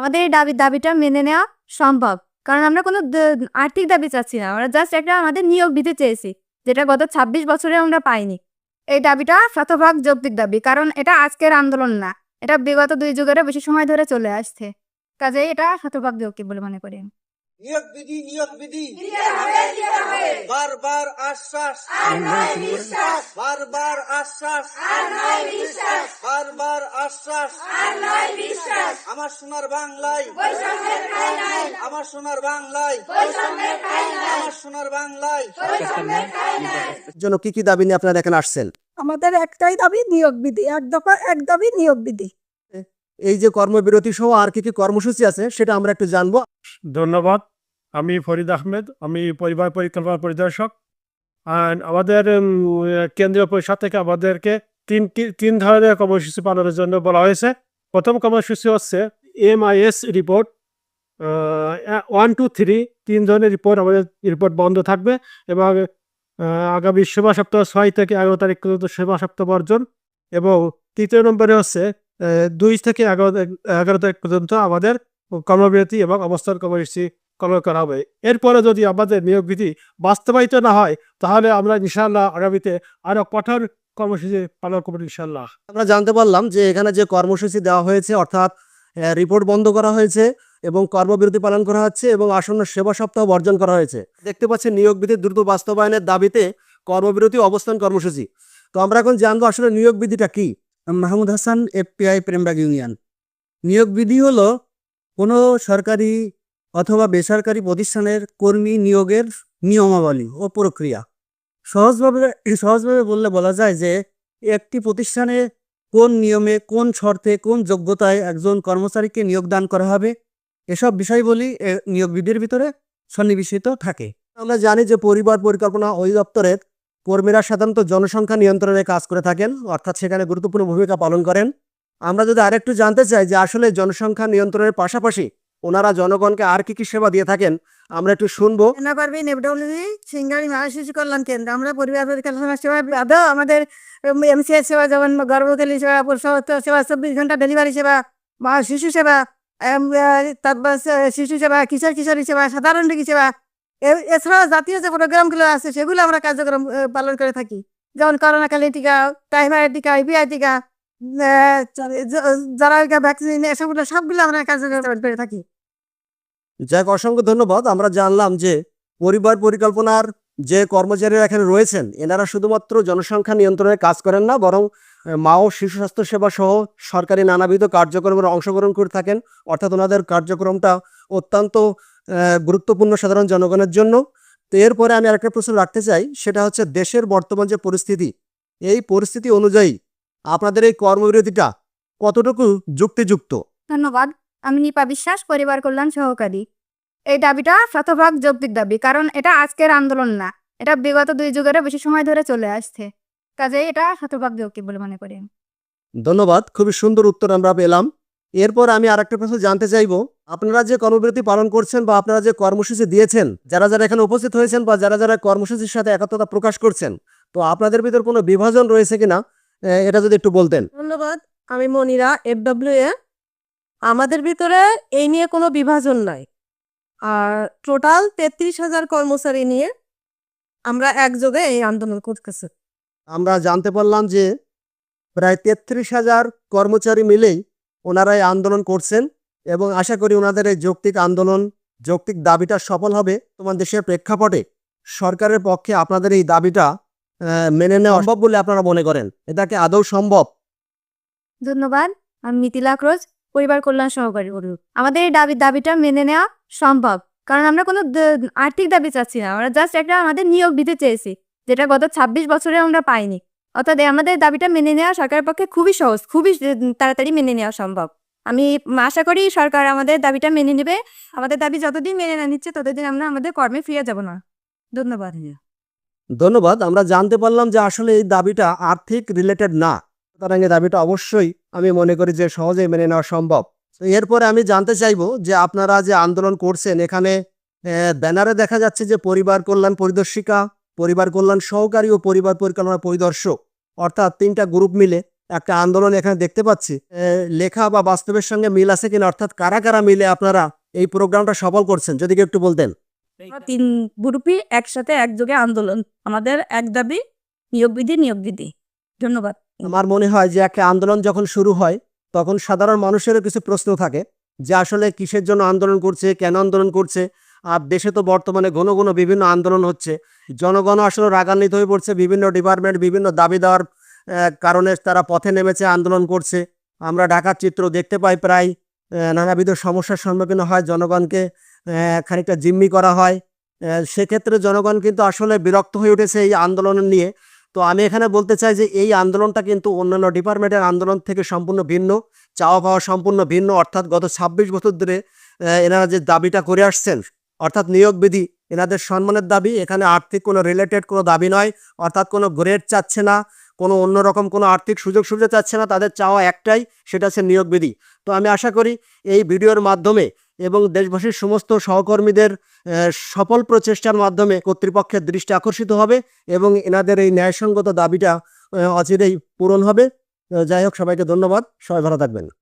আমাদের এই দাবি, দাবিটা মেনে নেওয়া সম্ভব। কারণ আমরা কোনো আর্থিক দাবি চাচ্ছি না। আমরা জাস্ট একটা আমাদের নিয়োগ দিতে চেয়েছি, যেটা গত ছাব্বিশ বছরে আমরা পাইনি। এই দাবিটা শতভাগ যৌক্তিক দাবি, কারণ এটা আজকের আন্দোলন না। এটা বিগত দুই যুগেরও বেশি সময় ধরে চলে আসছে। কাজে এটা শতভাগ যৌক্তিক বলে মনে করি। নিয়োগ বিধি নিয়োগ বিধি। বারবার আশ্বাস। বারবার আশ্বাস। বারবার আশ্বাস। আমার সোনার বাংলায়। আমার সোনার বাংলায়। আমার সোনার বাংলায়। জন্য কি কি দাবি নিয়ে আপনারা এখানে আসছেন? আমাদের একটাই দাবি নিয়োগ বিধি। এক দফা এক দাবি নিয়োগ বিধি। এই যে কর্মবিরতি সহ আর কি কি কর্মসূচি আছে সেটা আমরা একটু জানব। ধন্যবাদ। আমি ফরিদ আহমেদ, আমি পরিবার পরিকল্পনা পরিদর্শক। আর আমাদের কেন্দ্রীয় পরিষদ থেকে আমাদেরকে তিন তিন ধরনের কর্মসূচি পালনের জন্য বলা হয়েছে। প্রথম কর্মসূচি হচ্ছে MIS report one two three তিন ধরনের রিপোর্ট আমাদের রিপোর্ট বন্ধ থাকবে এবং আগামী সেবা সপ্তাহ ছয় থেকে এগারো তারিখ পর্যন্ত সেবা সপ্তাহ বর্জন। এবং তৃতীয় নম্বরে হচ্ছে দুই থেকে এগারো এগারো তারিখ পর্যন্ত আমাদের কর্মবিরতি এবং অবস্থান কর্মসূচি কর্ম করা হবে। এরপরে যদি আমাদের নিয়োগ বিধি বাস্তবায়িত না হয় তাহলে আমরা ইনশাআল্লাহ আগামীতে আরও কঠোর কর্মসূচি পালন করব ইনশাআল্লাহ। আমরা জানতে পারলাম যে এখানে যে কর্মসূচি দেওয়া হয়েছে অর্থাৎ রিপোর্ট বন্ধ করা হয়েছে এবং কর্মবিরতি পালন করা হচ্ছে এবং আসন্ন সেবা সপ্তাহ বর্জন করা হয়েছে। দেখতে পাচ্ছেন নিয়োগ বিধি দ্রুত বাস্তবায়নের দাবিতে কর্মবিরতি অবস্থান কর্মসূচি। তো আমরা এখন জানব আসলে নিয়োগ বিধিটা কি? Mahmud Hasan FPI Prembag union. নিয়োগ বিধি হলো কোনো সরকারি অথবা বেসরকারি প্রতিষ্ঠানের কর্মী নিয়োগের নিয়মাবলী ও প্রক্রিয়া। সহজভাবে সহজভাবে বললে বলা যায় যে, একটি প্রতিষ্ঠানে কোন নিয়মে, কোন শর্তে, কোন যোগ্যতায় একজন কর্মচারীকে নিয়োগদান করা হবে, এসব বিষয়গুলি নিয়োগ বিধির ভিতরে সন্নিবেশিত থাকে। আমরা জানি যে পরিবার পরিকল্পনা অধিদপ্তরের কর্মীরা সাধারণত জনসংখ্যা নিয়ন্ত্রণে কাজ করে থাকেন, অর্থাৎ সেখানে গুরুত্বপূর্ণ ভূমিকা পালন করেন। আমরা যদি আরেকটু জানতে চাই যে আসলে জনসংখ্যা নিয়ন্ত্রণের পাশাপাশি ওনারা জনগণকে আর কি কি সেবা দিয়ে থাকেন, আমরা একটু শুনব। সিঙ্গারি শিশু কল্যাণ কেন্দ্র। আমরা পরিবার পরিকল্পনা সেবা বাদেও আমাদের এমসিএস সেবা, যেমন গর্ভকালী সেবা সেবা, চব্বিশ ঘণ্টা ডেলিভারি সেবা, মা শিশু সেবা তারপর শিশু সেবা, কিশোর কিশোরী সেবা, সাধারণ রোগী সেবা এছাড়াও জাতীয় যে প্রোগ্রামগুলো আছে, সেগুলো আমরা কার্যক্রম পালন করে থাকি। যেমন করোনাকালীন টিকা, টাইফয়েড টিকা ইপিআই টিকা যারা সবগুলো আমরা কার্যক্রম করে থাকি। যাক, অসংখ্য ধন্যবাদ। আমরা জানলাম যে পরিবার পরিকল্পনার যে কর্মচারীরা এখানে রয়েছেন, এনারা শুধুমাত্র জনসংখ্যা নিয়ন্ত্রণে কাজ করেন না, বরং মা ও শিশু স্বাস্থ্য সেবা সহ সরকারি নানাবিধ কার্যক্রমে অংশগ্রহণ করে থাকেন। অর্থাৎ ওনাদের কার্যক্রমটা অত্যন্ত গুরুত্বপূর্ণ সাধারণ জনগণের জন্য। তো এরপরে আমি আরেকটা প্রশ্ন রাখতে চাই, সেটা হচ্ছে দেশের বর্তমান যে পরিস্থিতি, এই পরিস্থিতি অনুযায়ী আপনাদের এই কর্মবিরতিটা কতটুকু যুক্তিযুক্ত? ধন্যবাদ। আমি নিপা বিশ্বাস পরিবার কল্যাণ সহকারী। এই দাবিটা শতভাগ যৌক্তিক দাবি কারণ এটা আজকের আন্দোলন না। এটা বিগত দুই যুগেরও বেশি সময় ধরে চলে আসছে। কাজে এটা শতভাগ যৌক্তিক বলে মনে করি। ধন্যবাদ খুবই সুন্দর উত্তর আমরা পেলাম। এরপর আমি আরেকটা প্রশ্ন জানতে চাইব। আপনারা যে কর্মবিরতি পালন করছেন বা আপনারা যে কর্মসূচি দিয়েছেন যারা যারা এখানে উপস্থিত হয়েছেন বা যারা যারা কর্মসূচির সাথে একাত্মতা প্রকাশ করছেন তো আপনাদের ভিতর কোনো বিভাজন রয়েছে কিনা? এটা যদি একটু বলতেন। ধন্যবাদ। আমি মনিরা এফডব্লিউ এ আমাদের ভিতরে এই নিয়ে কোনো বিভাজন নাই। আর টোটাল তেত্রিশ হাজার কর্মচারী নিয়ে আমরা একযোগে এই আন্দোলন করতেছি। আমরা জানতে পারলাম যে প্রায় তেত্রিশ হাজার কর্মচারী মিলেই ওনারা এই আন্দোলন করছেন এবং আশা করি ওনাদের এই যৌক্তিক আন্দোলন যৌক্তিক দাবিটা সফল হবে। তোমার দেশের প্রেক্ষাপটে সরকারের পক্ষে আপনাদের এই দাবিটা মেনে নেওয়া সম্ভব বলে আপনারা মনে করেন? এটাকে আদৌ সম্ভব? ধন্যবাদ। আমি মিথিলা ক্রোজ পরিবার কল্যাণ সহকারী করি আমাদের এই দাবি দাবিটা মেনে নেওয়া সম্ভব। কারণ আমরা কোনো আর্থিক দাবি চাচ্ছি না। আমরা জাস্ট একটা আমাদের নিয়োগ দিতে চেয়েছি যেটা গত ছাব্বিশ বছরে আমরা পাইনি। অর্থাৎ আমাদের দাবিটা মেনে নেওয়া সরকারের পক্ষে খুবই সহজ খুবই তাড়াতাড়ি মেনে নেওয়া সম্ভব। আমি আশা করি সরকার আমাদের দাবিটা মেনে নেবে। আমাদের দাবি যতদিন মেনে না নিচ্ছে ততদিন আমরা আমাদের কর্মে ফিরে যাব না। ধন্যবাদ। ধন্যবাদ। আমরা জানতে পারলাম যে আসলে এই দাবিটা আর্থিক রিলেটেড না। সুতরাং এই দাবিটা অবশ্যই আমি মনে করি যে সহজেই মেনে নেওয়া সম্ভব। তো এরপরে আমি জানতে চাইব যে আপনারা যে আন্দোলন করছেন, এখানে ব্যানারে দেখা যাচ্ছে যে পরিবার কল্যাণ পরিদর্শিকা, পরিবার কল্যাণ সহকারী ও পরিবার পরিকল্পনা পরিদর্শক, অর্থাৎ তিনটা গ্রুপ মিলে একটা আন্দোলন এখানে দেখতে পাচ্ছি। লেখা বা বাস্তবের সঙ্গে মিল আছে কিনা, অর্থাৎ কারা কারা মিলে আপনারা এই প্রোগ্রামটা সফল করছেন, যদি কেউ একটু বলতেন। তিন গ্রুপই একসাথে একযোগে আন্দোলন আমাদের এক দাবি নিয়োগ বিধি নিয়োগ বিধি। ধন্যবাদ। আমার মনে হয় যে একটা আন্দোলন যখন শুরু হয় তখন সাধারণ মানুষেরও কিছু প্রশ্ন থাকে যে আসলে কিসের জন্য আন্দোলন করছে কেন আন্দোলন করছে? আর দেশে তো বর্তমানে ঘন ঘন বিভিন্ন আন্দোলন হচ্ছে। জনগণ আসলে রাগান্বিত হয়ে পড়ছে বিভিন্ন ডিপার্টমেন্ট বিভিন্ন দাবি দেওয়ার কারণে তারা পথে নেমেছে আন্দোলন করছে। আমরা ঢাকার চিত্র দেখতে পাই প্রায় নানাবিধ সমস্যার সম্মুখীন হয় জনগণকে। খানিকটা জিম্মি করা হয়। সেক্ষেত্রে জনগণ কিন্তু আসলে বিরক্ত হয়ে উঠেছে এই আন্দোলন নিয়ে। তো আমি এখানে বলতে চাই যে এই আন্দোলনটা কিন্তু অন্যান্য ডিপার্টমেন্টের আন্দোলন থেকে সম্পূর্ণ ভিন্ন, চাওয়া পাওয়া সম্পূর্ণ ভিন্ন। অর্থাৎ গত ছাব্বিশ বছর ধরে এনারা যে দাবিটা করে আসছেন, অর্থাৎ নিয়োগ বিধি এনাদের সম্মানের দাবি, এখানে আর্থিক কোনো রিলেটেড কোনো দাবি নয়। অর্থাৎ কোনো গ্রেড চাচ্ছে না, কোনো অন্যরকম কোনো আর্থিক সুযোগ সুবিধা চাচ্ছে না, তাদের চাওয়া একটাই, সেটা হচ্ছে নিয়োগ বিধি তো আমি আশা করি এই ভিডিওর মাধ্যমে এবং দেশবাসীর সমস্ত সহকর্মীদের সফল প্রচেষ্টার মাধ্যমে কর্তৃপক্ষের দৃষ্টি আকর্ষিত হবে এবং এনাদের এই ন্যায়সঙ্গত দাবিটা অচিরেই পূরণ হবে। যাই হোক, সবাইকে ধন্যবাদ। সবাই ভালো থাকবেন।